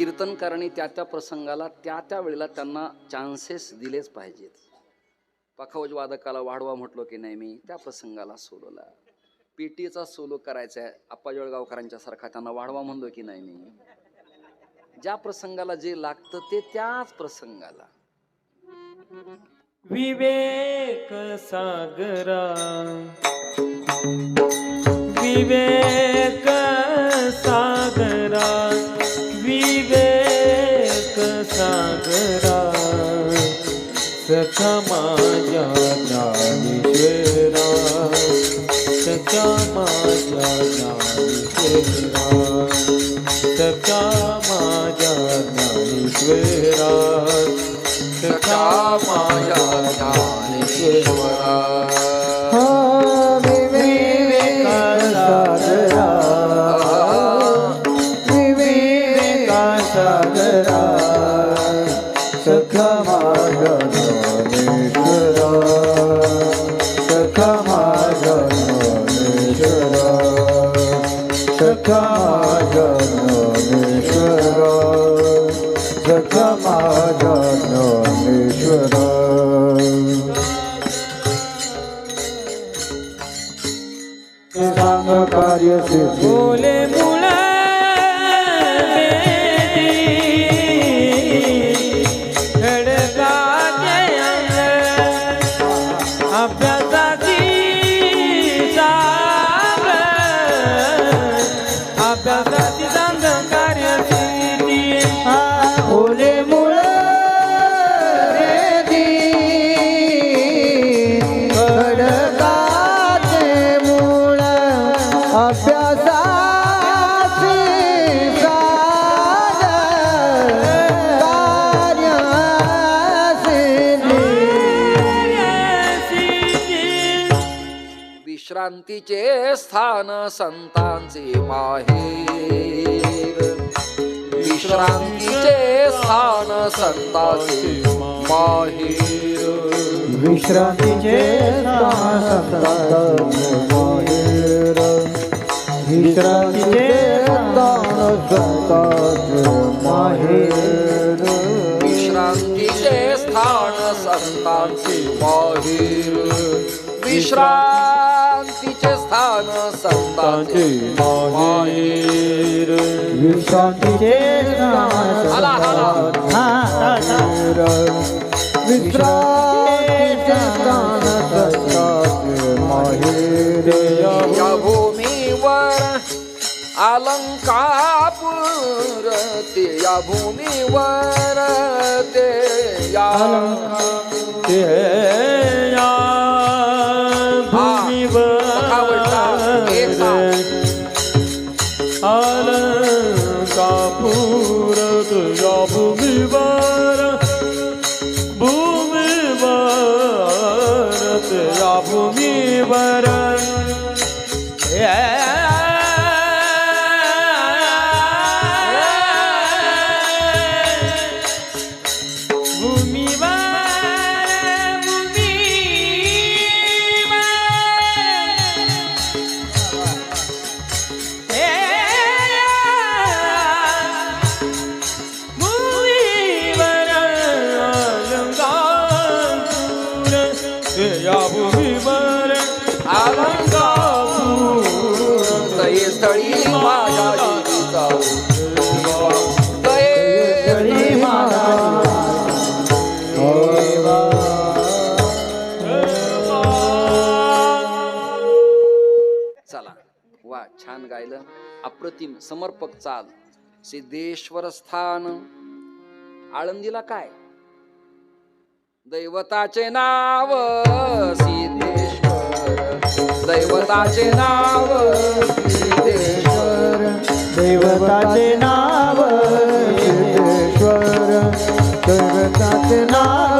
कीर्तनकारांनी त्या त्या प्रसंगाला त्या त्या वेळेला त्यांना चान्सेस दिलेच पाहिजेत. पखावज वादकाला वाढवा म्हटलो की नाही मी त्या प्रसंगाला सोलोला पेटीचा सोलो करायचा आहे आप्पा जळगावकरांच्या सारखा त्यांना वाढवा म्हणलो की नाही मी. ज्या प्रसंगाला जे लागतं ते त्याच प्रसंगाला. विवेक सागरा. विवेक सखा माझ्या ज्ञानेश्वरा सख्या माझ्या ज्ञानेश्वरा सख्या माझ्या ज्ञानेश्वरा सख्या मा विश्रांतीचे स्थान संतांचे माहेर. विश्रांतीचे स्थान संतांचे माहेर. विश्रांतीचे माहेर विश्रांतीचे स्थान संतांचे माहेर. विश्रांतीचे स्थान संतांचे माहेर. विश्रांतीचे स्थान संतांचे माहेर विश्रांतीचे स्थान हाला, हाला. विश्रांतीचे स्थान संतांचे माहेर या भूमीवर अलंकापूर ते या भूमीवर ते या एक कापूर या भूमीवर केलं अप्रतिम समर्पक चाल. सिद्धेश्वर स्थान आळंदीला काय? दैवताचे नाव सिद्धेश्वर. दैवताचे नाव सिद्धेश्वर. दैवताचे नाव सिद्धेश्वर. दैवताचे नाव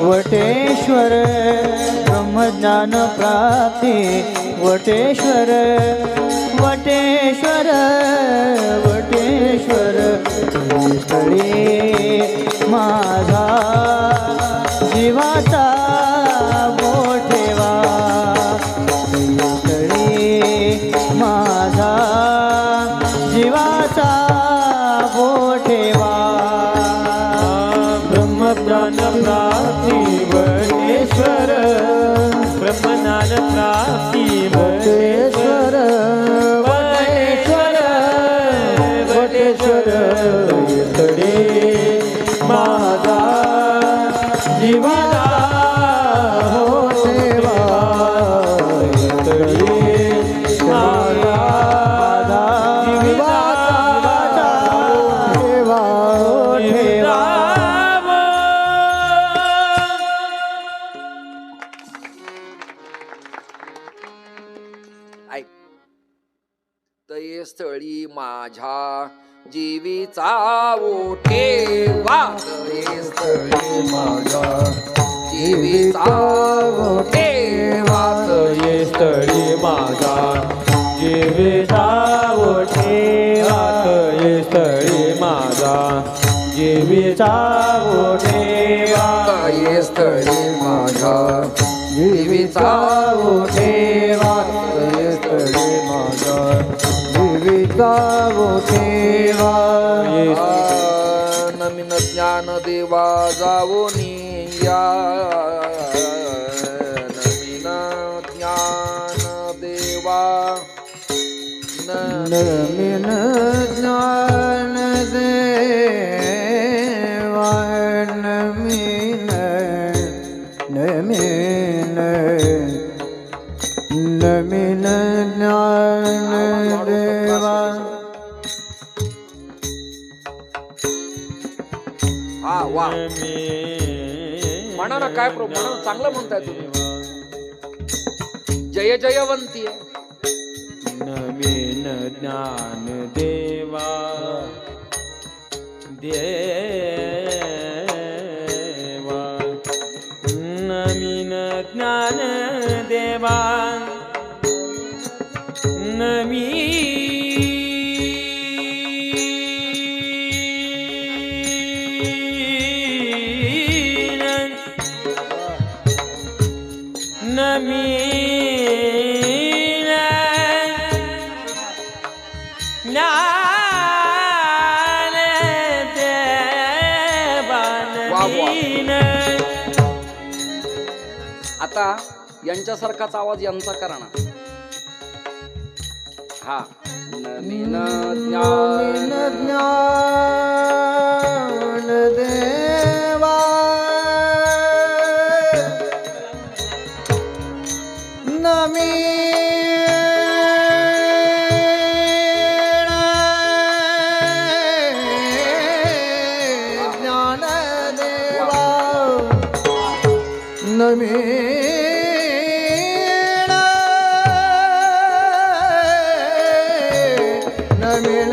वटेश्वर ब्रह्मज्ञान प्राप्ती. वटेश्वर वटेश्वर वटेश्वर स्थळी माझा जीवाचा मोठे वटेश्वर तडे माझा जीवाला हो देवा तडे माझा ऐक. तये स्थळी माझ्या जीवीचा ओठेवा तये स्थळी माझ्या जीवीचा ओठेवा ये स्थळी माझा जीविता ठेवा ये स्थळी माझा जीवीचा ठेवा तये स्थळी माझा जीवीचा ओठेवा तये स्थळी माझ्या जीविता ठेवा नमिन ज्ञान देवा जावोनी या नमिन ज्ञान देवा नमिन ज्ञान देवा नमिन नमिन नमिन ज्ञान देवा म्हणा ना काय प्रो म्हणा चांगलं म्हणताय तुम्ही. जय जयवंती. नवीन ज्ञान देवा. देवा आता यांच्यासारखाच आवाज यांचा करा ना. हा. नमीन ज्ञान. ज्ञान. नमीन